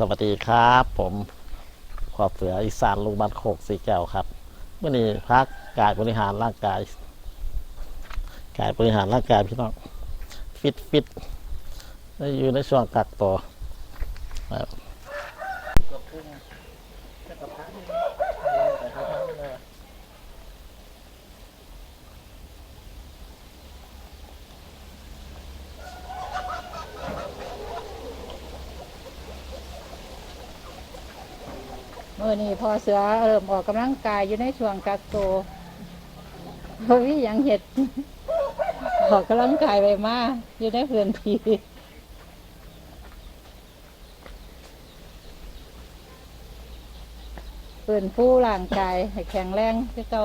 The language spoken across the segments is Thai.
สวัสดีครับ ผมขอบเสืออีสานลุงบันโคกสีแก้วครับเมื่อนี้พักกายบริหารร่างกาย กายบริหารร่างกายพี่น้อง ฟิตฟิตแล้วอยู่ในช่วงกักตัวครับ เมื่อนี้พอเสือเริ่มออกกำลังกายอยู่ในช่วงกักตัวเพราะวิหยังเห็ดออกกำลังกายไปมากอยู่ในเพื่อนทีเปื่นผู้ร่างกายให้แข็งแรงที่เก่า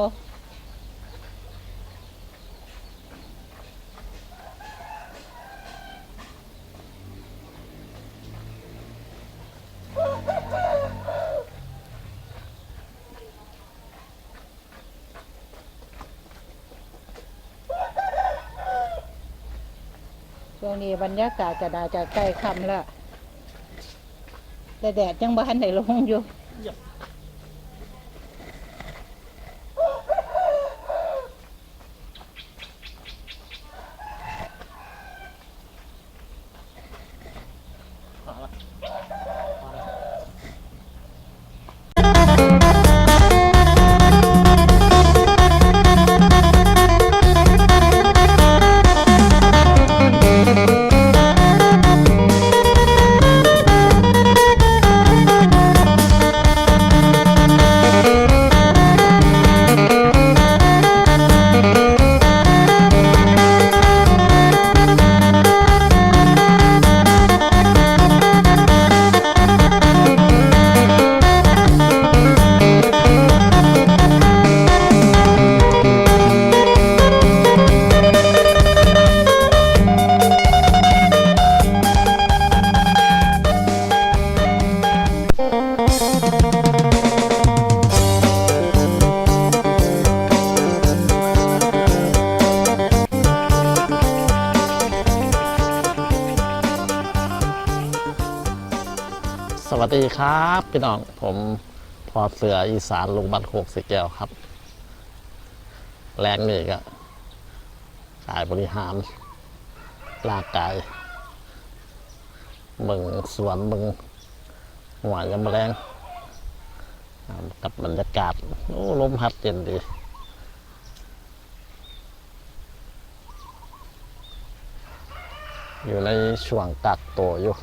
ช่วงนี้บรรยากาศจะดาจะใกล้ค่ำแล้วแต่แดดยังบ้านไหนลงอยู่ สวัสดีครับพี่น้องผมพอเสืออีสานลุงบันโคกสีแก้วครับ แรงนี่ก็กายบริหารร่างกายเบิ่งสวนเบิ่งหัวยามมแรงกับบรรยากาศโอ้ลมพัดเย็นดีอยู่ในช่วงกักตัวอยู่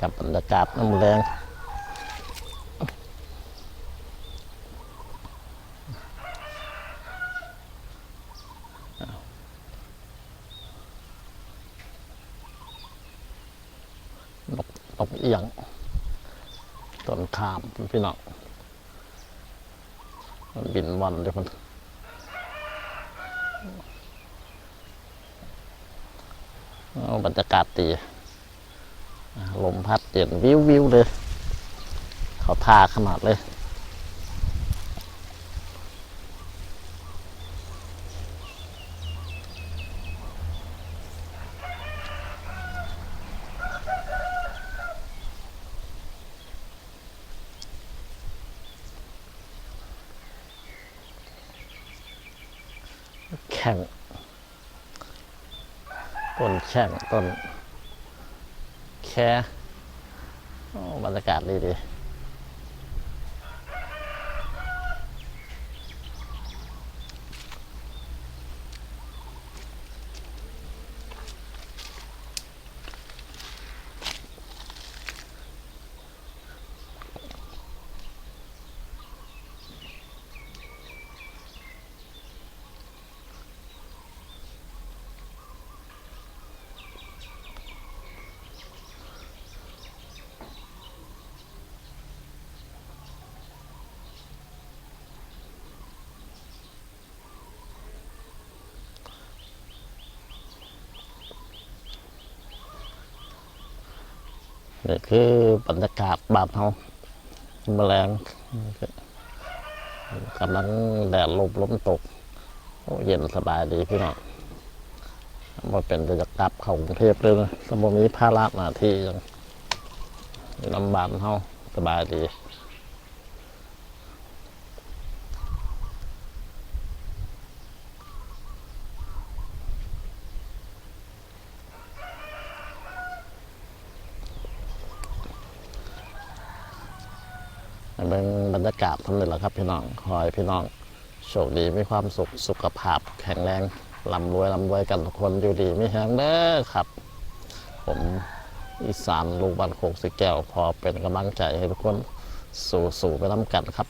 กับบรรยากาศน้ำแรงนกนกเอียงต้นขามพี่น้องมันบินวันเดี๋ยวมันบรรยากาศดี ลมพัดเย็นวิววิวเลย เขาทาขนาดเลย แข่งต้นแข่งต้น แชร์บรรยากาศดีดี นี่คือบรรยากาศบ้านเฮาแมลงกำลังแดดลมล้มตกโอ้เย็นสบายดีพี่น้องมาเป็นจะกลับเข้ากรุงเทพเลยนะสมมตินี้ภาระหน้าที่ยังลำบากเฮาสบายดี เป็นบรรยากาศทั้งนี้แหละครับพี่น้องขอให้พี่น้องโชคดีมีความสุขสุขภาพ แข็งแรงลำรวยลำรวยกันทุกคนอยู่ดีมีแห้งเด้อครับ ผมอีสานลูกบ้านโคกสิแก้วพอเป็นกำลังใจให้ทุกคน สู่สู่ไปน้ำกันครับ